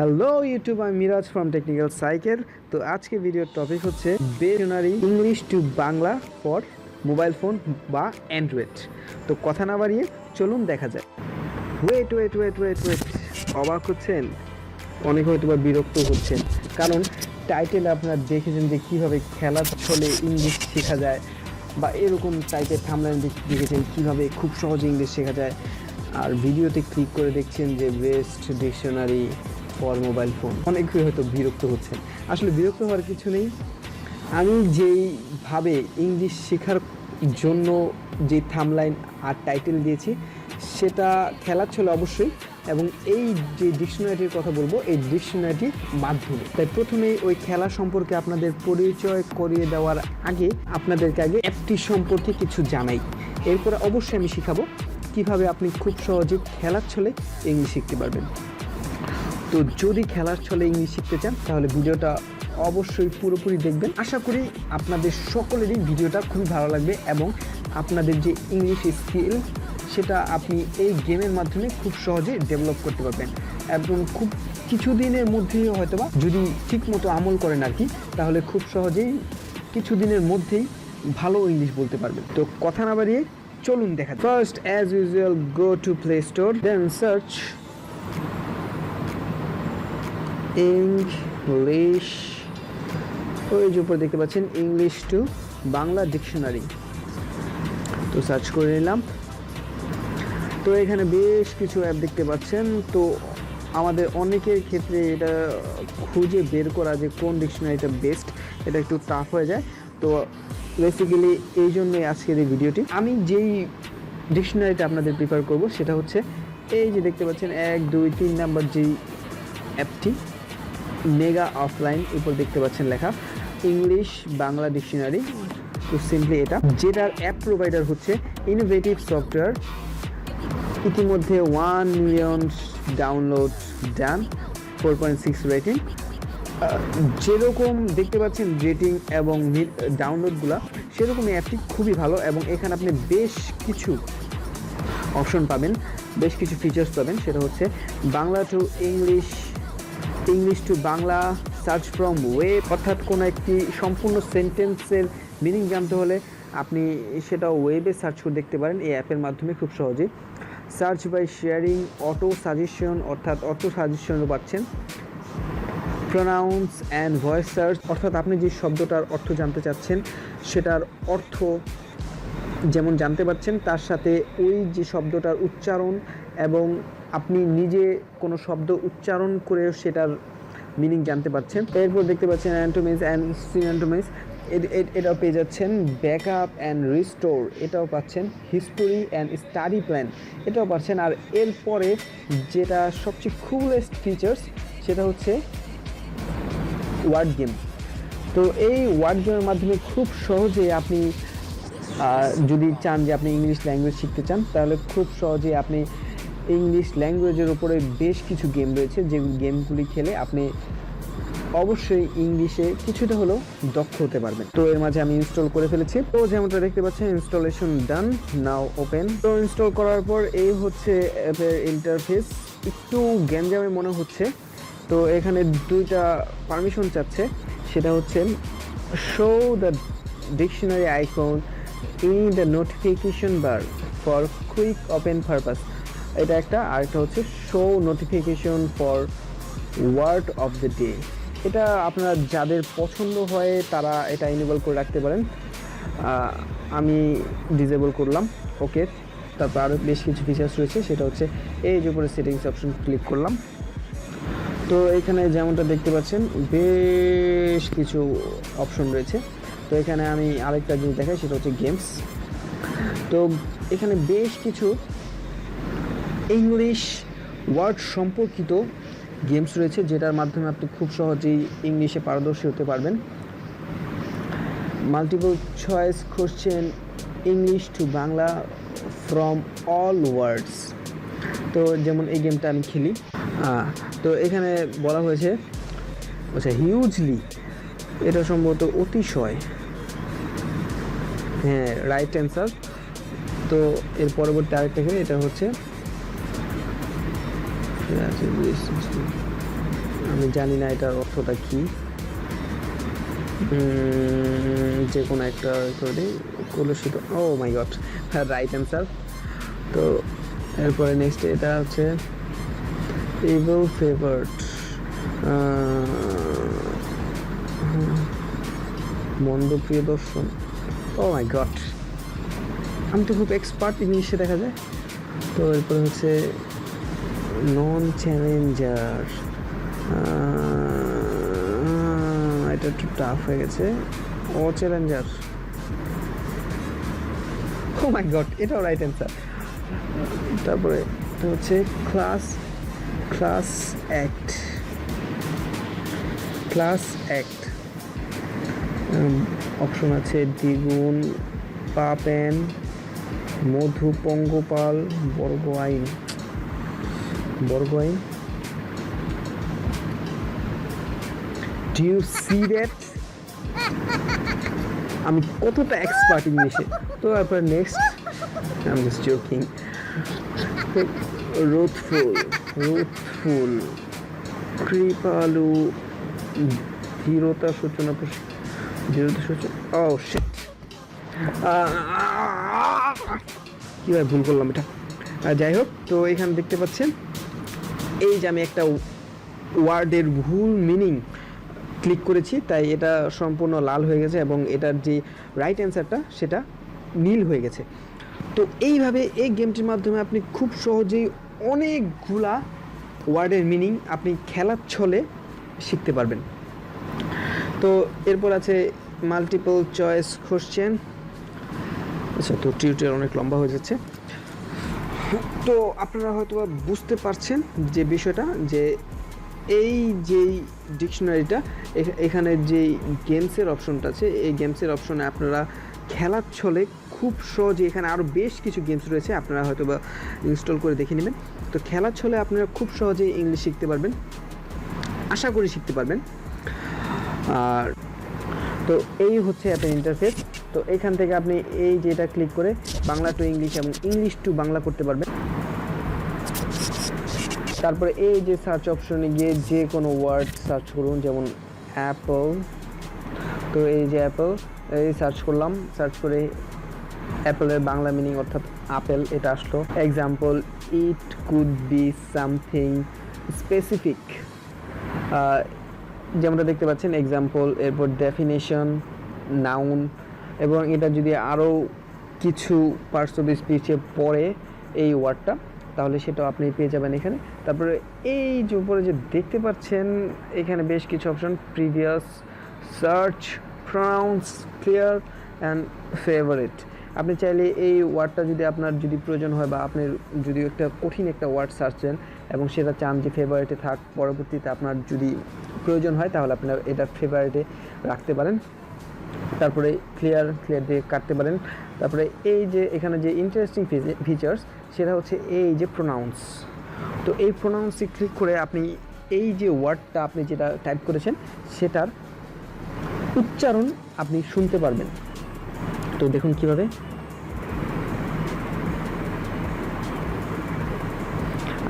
Hello YouTube আমি Miraj from technical cycle তো আজকে ভিডিওর টপিক হচ্ছে বেশনারি English to Bangla for mobile phone বা অ্যান্ড্রয়েড তো কথা না বাড়িয়ে চলুন দেখা যায় wait wait wait wait wait অবাক হচ্ছেন? অনেক হয়তো বা বিরক্ত হচ্ছেন। কারণ টাইটেল আপনার দেখেছেন যে কীভাবে খেলার ছলে ইংলিশ শেখা যায় বা এরকম টাইপের থামলাইন দেখেছেন কীভাবে খুব সহজে ইংলিশ শেখা যায়। আর ভিডিওতে ক্লিক করে দেখছেন যে best dictionary for mobile phone অনেকেই হয়তো বিরক্ত হচ্ছেন। আসলে বিরক্ত হওয়ার কিছু নেই। আমি যেইভাবে ইংলিশ শেখার জন্য যে থামলাইন আর টাইটেল দিয়েছি, সেটা খেলার ছিল অবশ্যই এবং এই যে ডিকশনারিটির কথা বলব, এই ডিকশনারিটির মাধ্যমে। তাই প্রথমে ওই খেলা সম্পর্কে আপনাদের পরিচয় করিয়ে দেওয়ার আগে আপনাদেরকে আগে অ্যাপটি সম্পর্কে কিছু জানাই। এরপরে অবশ্যই আমি শিখাবো কীভাবে আপনি খুব সহজে খেলার ছলে ইংলিশ শিখতে পারবেন। তো যদি খেলার ছলে ইংলিশ শিখতে চান, তাহলে ভিডিওটা অবশ্যই পুরোপুরি দেখবেন। আশা করি আপনাদের সকলেরই ভিডিওটা খুবই ভালো লাগবে এবং আপনাদের যে ইংলিশ স্কিল, সেটা আপনি এই গেমের মাধ্যমে খুব সহজে ডেভেলপ করতে পারবেন। এবং খুব কিছুদিনের মধ্যেই হয়তোবা যদি ঠিকমতো আমল করেন আর কি, তাহলে খুব সহজেই কিছুদিনের মধ্যেই ভালো ইংলিশ বলতে পারবেন। তো কথা না বাড়িয়ে চলুন দেখা first as usual go to play store then search English ওই যে উপর দেখতে পাচ্ছেন ইংলিশ টু বাংলা ডিকশনারি তো সার্চ করে নিলাম। তো এখানে বেশ কিছু অ্যাপ দেখতে পাচ্ছেন। তো আমাদের অনেকের ক্ষেত্রে এটা খুঁজে বের করা যে কোন ডিকশনারিটা বেস্ট এটা একটু টাফ হয়ে যায়। তো বেসিক্যালি এই জন্যই আজকের এই ভিডিওটি আমি যেই ডিকশনারিটা আপনাদের প্রিফার করব, সেটা হচ্ছে, এই যে দেখতে পাচ্ছেন, এক, দুই, তিন নাম্বার যেই অ্যাপটি মেগা অফলাইন উপর দেখতে পাচ্ছেন লেখা ইংলিশ বাংলা ডিকশনারি তো সিম্পলি এটা, যেটার অ্যাপ প্রোভাইডার হচ্ছে ইনোভেটিভ সফটওয়্যার ইতিমধ্যে one million download done four point six rating যেরকম দেখতে পাচ্ছেন রেটিং এবং ডাউনলোডগুলো সেরকম অ্যাপটি খুবই ভালো এবং এখানে আপনি বেশ কিছু অপশন পাবেন, বেশ কিছু ফিচার্স পাবেন। সেটা হচ্ছে Bangla to English English to Bangla search from web, অর্থাৎ কোনো একটি সম্পূর্ণ সেন্টেন্সের মিনিং জানতে হলে আপনি সেটা ওয়েবে সার্চ করে দেখতে পারেন। এই অ্যাপের মাধ্যমে খুব সহজে search by sharing, auto suggestion, অর্থাৎ অটো সাজেশনও পাচ্ছেন। প্রোনাউন্স অ্যান্ড ভয়েস সার্চ, অর্থাৎ আপনি যে শব্দটার অর্থ জানতে চাচ্ছেন, সেটার অর্থ যেমন জানতে পারছেন তার সাথে ওই যে শব্দটার উচ্চারণ এবং আপনি নিজে কোনো শব্দ উচ্চারণ করে সেটার মিনিং জানতে পারছেন। এরপর দেখতে পাচ্ছেন অ্যান্টোমিস অ্যান্ড সিনান্টোমিস এটাও পেয়ে যাচ্ছেন ব্যাকআপ অ্যান্ড রিস্টোর এটাও পাচ্ছেন হিস্টোরি অ্যান্ড স্টাডি প্ল্যান এটাও পাচ্ছেন। আর এরপরে যেটা সবচেয়ে কুলেস্ট ফিচার্স সেটা হচ্ছে ওয়ার্ড গেম তো এই ওয়ার্ড গেমের মাধ্যমে খুব সহজে আপনি আহ, যদি চান যে আপনি ইংলিশ ল্যাঙ্গুয়েজ শিখতে চান তাহলে খুব সহজে আপনি ইংলিশ ল্যাঙ্গুয়েজের উপরে বেশ কিছু গেম রয়েছে যে গেমগুলি খেলে আপনি অবশ্যই ইংলিশে কিছুটা হলেও দক্ষ হতে পারবেন। তো এর মাঝে আমি ইনস্টল করে ফেলেছি। তো যেমনটা দেখতে পাচ্ছেন ইনস্টলেশন ডান নাও ওপেন তো ইনস্টল করার পর এই হচ্ছে অ্যাপের ইন্টারফেস একটু গ্যাঞ্জামে মনে হচ্ছে। তো এখানে দুইটা পারমিশন চাচ্ছে। সেটা হচ্ছে show the dictionary icon in the notification bar for quick open purpose এটা একটা, আর একটা হচ্ছে show notification for word of the day এটা আপনার যাদের পছন্দ হয়, তারা এটা ইনেবল করে রাখতে পারেন। আমি ডিজেবল করলাম ওকে তারপর আরও বেশ কিছু ফিচার্স রয়েছে, সেটা হচ্ছে এই যে উপরে সেটিংস অপশন ক্লিক করলাম। তো এখানে যেমনটা দেখতে পাচ্ছেন, বেশ কিছু অপশন রয়েছে। তো এখানে আমি আরেকটা জিনিস দেখাই, সেটা হচ্ছে গেমস তো এখানে বেশ কিছু ইংলিশ ওয়ার্ড সম্পর্কিত গেমস রয়েছে, যেটার মাধ্যমে আপনি খুব সহজেই ইংলিশে পারদর্শী হতে পারবেন। Multiple choice question English to Bangla from all words তো যেমন এই গেমটা আমি খেলি। তো এখানে বলা হয়েছে আচ্ছা হিউজলি এটা সম্ভবত অতিশয়। হ্যাঁ রাইট অ্যান্সার তো এর পরবর্তী আরেকটা এখানে এটা হচ্ছে আমি জানি না এটার অর্থটা কি। যে কোনো একটা করে কলুষিত। ও মাই গড হ্যাঁ রাইট অ্যান্সার তো এরপরে নেক্সট এটা হচ্ছে ইভেল ফেভার্ড মন্দ প্রিয় দর্শন। ও মাই গড আমি তো খুব এক্সপার্ট ইংলিশে দেখা যায়। তো এরপরে হচ্ছে নন চ্যালেঞ্জার এটা একটু টাফ হয়ে গেছে। Oh challenger oh my god এটাও রাইট অ্যান্সার তারপরে এটা হচ্ছে class class act class act option আছে দ্বিগুণ পাপেন মধু পঙ্গপাল বর্গ আইন বর্গ আইন ডু ইউ সি দ্যাট আমি কতটা এক্সপার্ট ইংলিশে? তো তারপর next I am just joking রোদফুল রোদফুল। কৃপালু, ধীরতা সূচনা প্রস- ধীরতা সূচনা ও শিট কীভাবে ভুল করলাম এটা? যাই হোক, তো এখানে দেখতে পাচ্ছেন, এই যে আমি একটা ওয়ার্ডের ভুল মিনিং ক্লিক করেছি, তাই এটা সম্পূর্ণ লাল হয়ে গেছে এবং এটার যে রাইট অ্যান্সারটা সেটা নীল হয়ে গেছে। তো এইভাবে এই গেমটির মাধ্যমে আপনি খুব সহজেই অনেকগুলা ওয়ার্ডের মিনিং আপনি খেলার ছলে শিখতে পারবেন। তো এরপর আছে মাল্টিপল চয়েস কোশ্চেন আচ্ছা তো টিউটোরিয়াল অনেক লম্বা হয়ে যাচ্ছে। তো আপনারা হয়তো বুঝতে পারছেন যে বিষয়টা, যে এই যেই ডিকশনারিটা এখানে যেই গেমসের অপশনটা আছে, এই গেমসের অপশনে আপনারা খেলার ছলে খুব সহজে এখানে আরও বেশ কিছু গেমস রয়েছে, আপনারা হয়তো বা ইনস্টল করে দেখে নেবেন। তো খেলার ছলে আপনারা খুব সহজেই ইংলিশ শিখতে পারবেন। আশা করি শিখতে পারবেন। আর তো এই হচ্ছে অ্যাপের ইন্টারফেস তো এখান থেকে আপনি এই যেটা ক্লিক করে বাংলা টু ইংলিশ এবং ইংলিশ টু বাংলা করতে পারবেন। তারপরে এই যে সার্চ অপশনে গিয়ে যে কোনো ওয়ার্ড সার্চ করুন, যেমন অ্যাপল তো এই যে অ্যাপল এই সার্চ করলাম সার্চ করে অ্যাপেলের বাংলা মিনিং অর্থাৎ আপেল এটা আসলো। Example it could be something specific যেমনটা দেখতে পাচ্ছেন এক্সাম্পল এরপর ডেফিনেশন নাউন এবং এটা যদি আরও কিছু পার্টস অফ স্পিচে পড়ে এই ওয়ার্ডটা তাহলে সেটাও আপনি পেয়ে যাবেন এখানে। তারপরে এই যে উপরে যে দেখতে পাচ্ছেন, এখানে বেশ কিছু option previous search pronounce clear and favourite আপনি চাইলে এই ওয়ার্ডটা যদি আপনার যদি প্রয়োজন হয় বা আপনি যদি একটা কঠিন একটা ওয়ার্ড সার্চ দেন এবং সেটা চান যে ফেভারিটে থাক, পরবর্তীতে আপনার যদি প্রয়োজন হয় তাহলে আপনার এটা ফেভারিটে রাখতে পারেন। তারপরে ক্লিয়ার ক্লিয়ার দিয়ে কাটতে পারেন। তারপরে এই যে এখানে যে ইন্টারেস্টিং ফিচার্স সেটা হচ্ছে এই যে প্রোনাউন্স তো এই প্রোনাউন্সে ক্লিক করে আপনি এই যে ওয়ার্ডটা আপনি যেটা টাইপ করেছেন, সেটার উচ্চারণ আপনি শুনতে পারবেন। তো দেখুন কীভাবে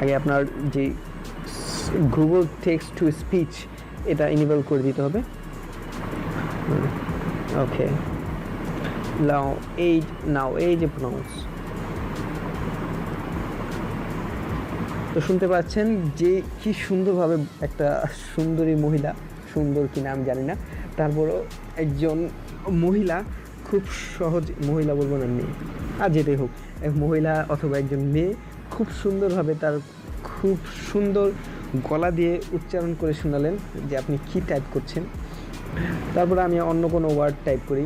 আগে আপনার যে গুগল টেক্সট টু স্পিচ এটা ইনেবল করে দিতে হবে। ওকে নাও এই নাও এই যে প্রনাউন্স তো শুনতে পাচ্ছেন যে কি সুন্দরভাবে একটা সুন্দরী মহিলা, সুন্দর কি নাম জানি না, তারপরও একজন মহিলা, খুব সহজ মহিলা বলব না মেয়ে। আর যেটাই হোক মহিলা অথবা একজন মেয়ে খুব সুন্দরভাবে তার খুব সুন্দর গলা দিয়ে উচ্চারণ করে শোনালেন যে আপনি কি টাইপ করছেন। তারপরে আমি অন্য কোনো ওয়ার্ড টাইপ করি,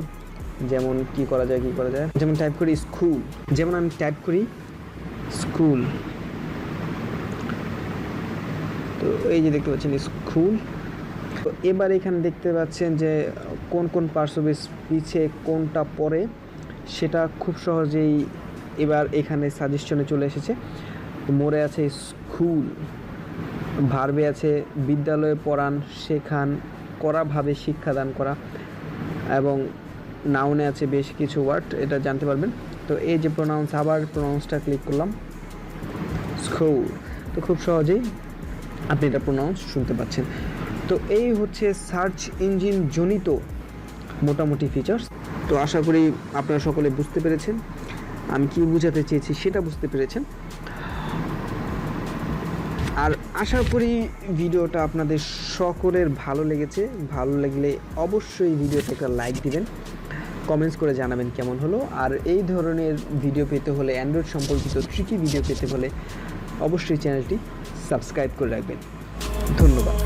যেমন কি করা যায়, কি করা যায়। যেমন টাইপ করি স্কুল যেমন আমি টাইপ করি স্কুল তো এই যে দেখতে পাচ্ছেন স্কুল তো এবার এখানে দেখতে পাচ্ছেন যে কোন কোন অফ স্পিচে কোনটা পড়ে, সেটা খুব সহজেই এবার এখানে সাজেশনে চলে এসেছে। মোড়ে আছে স্কুল, ভার্বে আছে বিদ্যালয়ে পড়ান, শেখান করাভাবে শিক্ষাদান করা এবং নাউনে আছে বেশ কিছু ওয়ার্ড, এটা জানতে পারবেন। তো এই যে প্রোনাউন্স আবার প্রোনাউন্সটা ক্লিক করলাম। স্কুল। তো খুব সহজেই আপনি এটা প্রোনাউন্স শুনতে পাচ্ছেন। তো এই হচ্ছে সার্চ ইঞ্জিন জনিত মোটামুটি ফিচার্স তো আশা করি আপনারা সকলে বুঝতে পেরেছেন। আমি কি বোঝাতে চেয়েছি সেটা বুঝতে পেরেছেন। আর আশা করি ভিডিওটা আপনাদের সকলের ভালো লেগেছে। ভালো লাগলে অবশ্যই ভিডিওতে একটা লাইক দিবেন। কমেন্টস করে জানাবেন কেমন হলো। আর এই ধরনের ভিডিও পেতে হলে, অ্যান্ড্রয়েড সম্পর্কিত ট্রিকি ভিডিও পেতে হলে, অবশ্যই চ্যানেলটি সাবস্ক্রাইব করে রাখবেন। ধন্যবাদ।